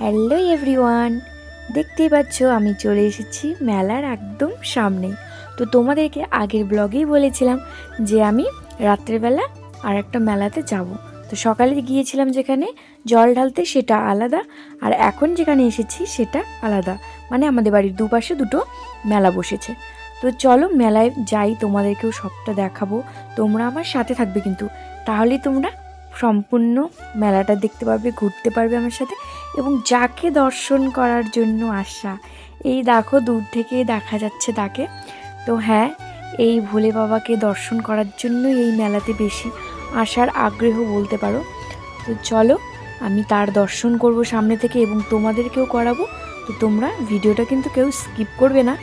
Hello everyone, দেখতেই পাচ্ছ আমি চলে এসেছি মেলার একদম সামনে তো তোমাদেরকে আগের ব্লগেই বলেছিলাম যে আমি রাত্রেবেলা আর একটা মেলাতে যাব। তো সকালে গিয়েছিলাম যেখানে, জল ঢালতে সেটা আলাদা আর এখন যেখানে এসেছি সেটা আলাদা। মানে আমাদের বাড়ির দুপাশে দুটো মেলা বসেছে। তো চলো মেলায় যাই, তোমাদেরকেও সবটা দেখাবো, তোমরা আমার সাথে থাকবে কিন্তু। তাহলেই তোমরা সম্পূর্ণ মেলাটা দেখতে পারবে, ঘুরতে পারবে আমার সাথে এবং যাকে দর্শন করার জন্য আসা। এই দেখো, দূর থেকে দেখা যাচ্ছে তাকে। তো হ্যাঁ এই ভোলে বাবাকে দর্শন করার জন্য এই মেলাতে বেশি আসার আগ্রহ বলতে পারো। তো চলো, আমি তার দর্শন করব সামনে থেকে এবং তোমাদেরকেও করাবো। তো তোমরা ভিডিওটা কিন্তু কেউ স্কিপ করবে না,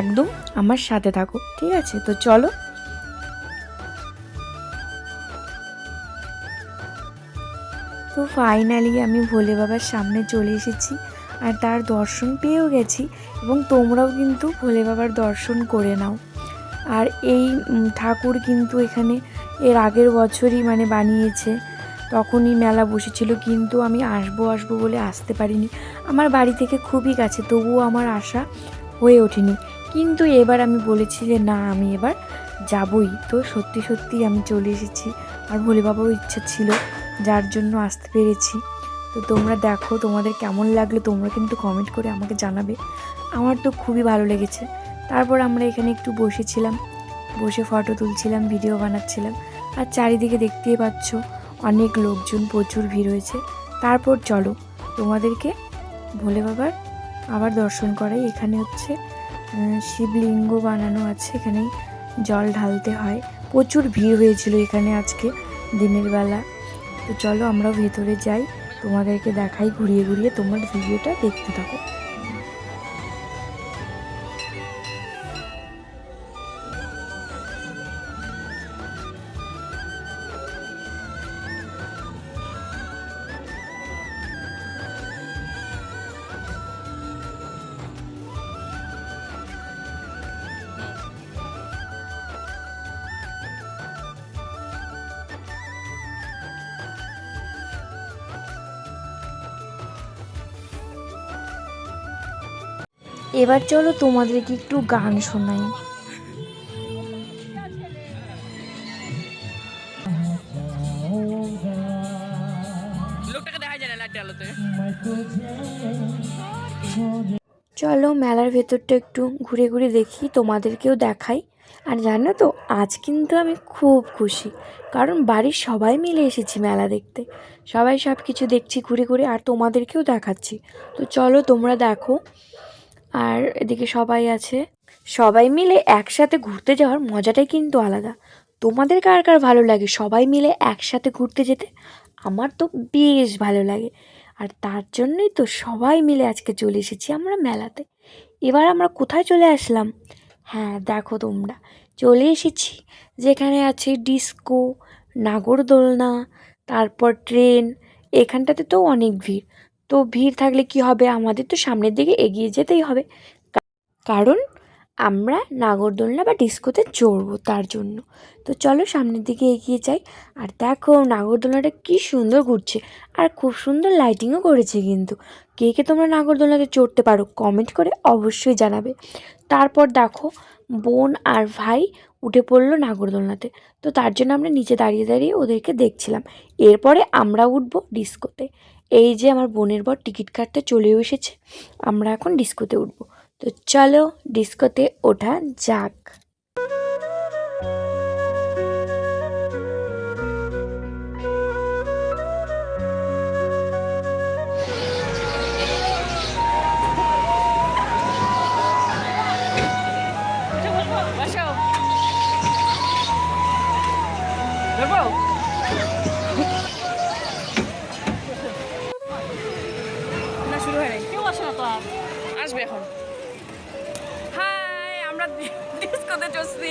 একদম আমার সাথে থাকো, ঠিক আছে? তো চলো। তো ফাইনালি আমি ভোলে বাবার সামনে চলে এসেছি আর তার দর্শন পেয়েও গেছি এবং তোমরাও কিন্তু ভোলে বাবার দর্শন করে নাও। আর এই ঠাকুর কিন্তু এখানে এর আগের বছরই মানে বানিয়েছে। তখনই মেলা বসেছিল, কিন্তু আমি আসব আসব বলে আসতে পারিনি। আমার বাড়ি থেকে খুবই কাছে, তবুও আমার আশা হয়ে ওঠেনি। কিন্তু এবার আমি বলেছি যে, না, আমি এবার যাবই। তো সত্যি সত্যি আমি চলে এসেছি। আর ভোলে বাবারও ইচ্ছা ছিল যার জন্য আসতে পেরেছি। তো তোমরা দেখো তোমাদের কেমন লাগল, তোমরা কিন্তু কমেন্ট করে আমাকে জানাবে। আমার তো খুবই ভালো লেগেছে। তারপর আমরা এখানে একটু বসেছিলাম, বসে ফটো তুলছিলাম ভিডিও বানাচ্ছিলাম। আর চারিদিকে দেখতেই পাচ্ছ অনেক লোকজন, প্রচুর ভিড় হয়েছে। তারপর চলো তোমাদেরকে ভোলে বাবার আবার দর্শন করাই। এখানে হচ্ছে শিবলিঙ্গ বানানো আছে। এখানে জল ঢালতে হয়। প্রচুর ভিড় হয়েছিল এখানে আজকে দিনের বেলা। তো চলো আমরাও ভেতরে যাই। তোমাদেরকে দেখাই ঘুরিয়ে ঘুরিয়ে তোমার ভিডিওটা দেখতে থাকো। এবার চলো তোমাদেরকে একটু গান শোনাই। চলো মেলার ভেতরটা একটু ঘুরে ঘুরে দেখি তোমাদেরকেও দেখাই। আর জানো তো আজ কিন্তু আমি খুব খুশি কারণ বাড়ির সবাই মিলে এসেছি মেলা দেখতে। সবাই সব কিছু দেখছি ঘুরে ঘুরে আর তোমাদেরকেও দেখাচ্ছি। তো চলো তোমরা দেখো আর এদিকে সবাই আছে। সবাই মিলে একসাথে ঘুরতে যাওয়ার মজাটাই কিন্তু আলাদা। তোমাদের কার কার ভালো লাগে সবাই মিলে একসাথে ঘুরতে যেতে? আমার তো বেশ ভালো লাগে। আর তার জন্যই তো সবাই মিলে আজকে চলে এসেছি আমরা মেলাতে। এবার আমরা কোথায় চলে আসলাম? হ্যাঁ দেখো তোমরা। চলে এসেছি। যেখানে আছে ডিস্কো, নাগরদোলনা, তারপর ট্রেন, এখানটাতে তো অনেক ভিড়। তো ভিড় থাকলে কি হবে? আমাদের তো সামনের দিকে এগিয়ে যেতেই হবে। কারণ আমরা নাগরদোলনা বা ডিস্কোতে চড়বো তার জন্য। তো চলো সামনের দিকে এগিয়ে যাই। আর দেখো নাগরদোলনাটা কি সুন্দর ঘুরছে। আর খুব সুন্দর লাইটিংও করেছে কিন্তু। কে কে তোমরা নাগরদোলনাতে চড়তে পারো কমেন্ট করে অবশ্যই জানাবে। তারপর দেখো বোন আর ভাই উঠে পড়ল নাগরদোলনাতে। তো তার জন্য আমরা নিচে দাঁড়িয়ে দাঁড়িয়ে ওদেরকে দেখছিলাম। এরপরে আমরা উঠবো ডিস্কোতে। এই যে আমার বোনের বর টিকিট কাটতে চলেও এসেছে, আমরা এখন ডিস্কোতে উঠবো। তো চলো ডিস্কোতে ওঠা যাক। বসো এখন। হাই আমরা ডিস্কোতে চলছি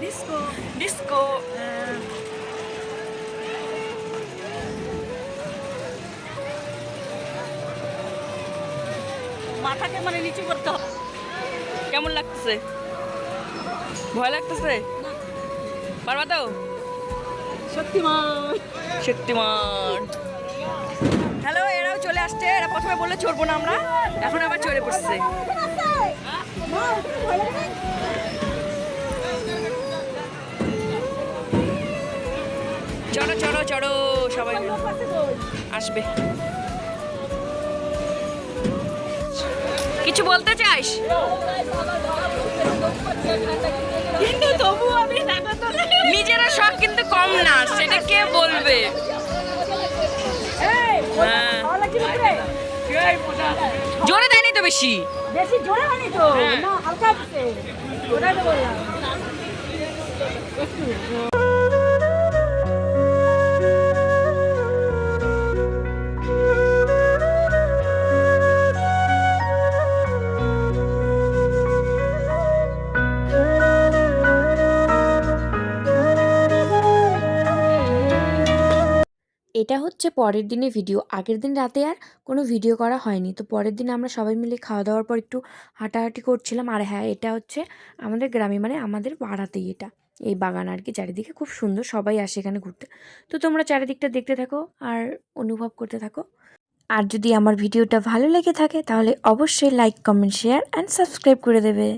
ডিস্কো ডিস্কো মাথাকে মানে নিচু করতে হবে। কেমন লাগতেছে? ভয় লাগতেছে? পারবা তো? শক্তিমান। শক্তিমান। আসছে এরা প্রথমে বললে চড়বো না আমরা এখন আবার চড়ে পড়ছে। চড়ো চড়ো চড়ো সবাই আসবে। কিছু বলতে চাইস কিন্তু তবু আমি নিজেরা শখ কিন্তু কম না সেটা কে বলবে? জোরে দেয়নি তো বেশি? বেশি জোরে হয়নি তো। না হালকা জোরে ওটাই তো এটা হচ্ছে পরের দিনের ভিডিও আগের দিন রাতে আর কোনো ভিডিও করা হয়নি। তো পরের দিন আমরা সবাই মিলে খাওয়া দাওয়ার পর একটু হাঁটাহাঁটি করছিলাম। আর হ্যাঁ এটা হচ্ছে আমাদের গ্রামে মানে আমাদের পাড়াতেই এটা। এই বাগান আর কি, চারিদিকে খুব সুন্দর, সবাই আসে এখানে ঘুরতে। তো তোমরা চারিদিকটা দেখতে থাকো আর অনুভব করতে থাকো। আর যদি আমার ভিডিওটা ভালো লেগে থাকে, তাহলে অবশ্যই like comment share and subscribe করে দেবে।